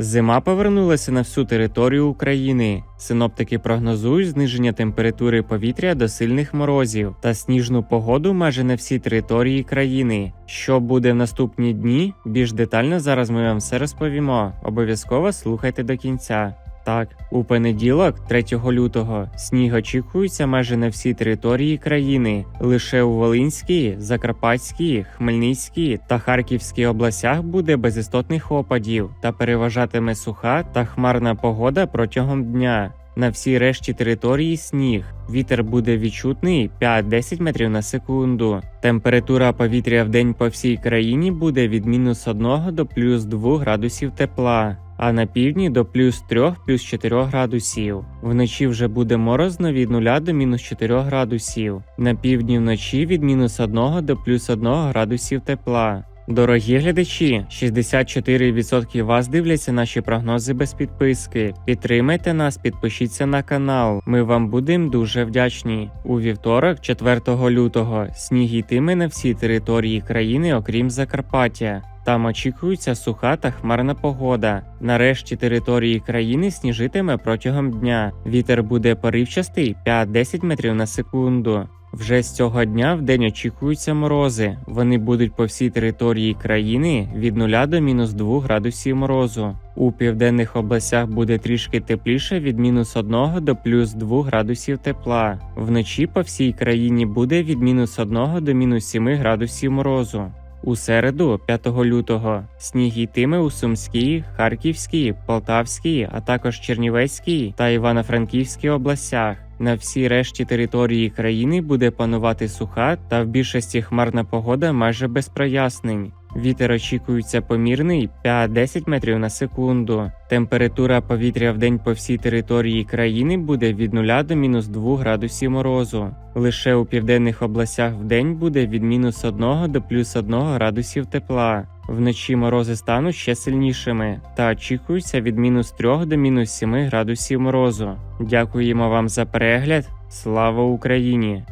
Зима повернулася на всю територію України. Синоптики прогнозують зниження температури повітря до сильних морозів та сніжну погоду майже на всій території країни. Що буде в наступні дні? Більш детально зараз ми вам все розповімо. Обов'язково слухайте до кінця. Так, у понеділок, 3 лютого, сніг очікується майже на всій території країни. Лише у Волинській, Закарпатській, Хмельницькій та Харківській областях буде без істотних опадів та переважатиме суха та хмарна погода протягом дня. На всій решті території сніг. Вітер буде відчутний 5-10 метрів на секунду. Температура повітря в день по всій країні буде від мінус 1 до плюс 2 градусів тепла, а на півдні до плюс 3 плюс 4 градусів. Вночі вже буде морозно від 0 до мінус 4 градусів. На півдні вночі від мінус 1 до плюс 1 градусів тепла. Дорогі глядачі, 64% вас дивляться наші прогнози без підписки. Підтримайте нас, підпишіться на канал. Ми вам будемо дуже вдячні. У вівторок, 4 лютого, сніг йтиме на всій території країни, окрім Закарпаття. Там очікується суха та хмарна погода. Нарешті території країни сніжитиме протягом дня. Вітер буде поривчастий 5-10 метрів на секунду. Вже з цього дня в день очікуються морози. Вони будуть по всій території країни від 0 до мінус 2 градусів морозу. У південних областях буде трішки тепліше від мінус 1 до плюс 2 градусів тепла. Вночі по всій країні буде від мінус 1 до мінус 7 градусів морозу. У середу, 5 лютого, сніг йтиме у Сумській, Харківській, Полтавській, а також Чернівецькій та Івано-Франківській областях. На всій решті території країни буде панувати суха та в більшості хмарна погода майже без прояснень. Вітер очікується помірний 5-10 метрів на секунду. Температура повітря в день по всій території країни буде від 0 до мінус 2 градусів морозу. Лише у південних областях в день буде від мінус 1 до плюс 1 градусів тепла. Вночі морози стануть ще сильнішими та очікуються від мінус 3 до мінус 7 градусів морозу. Дякуємо вам за перегляд. Слава Україні!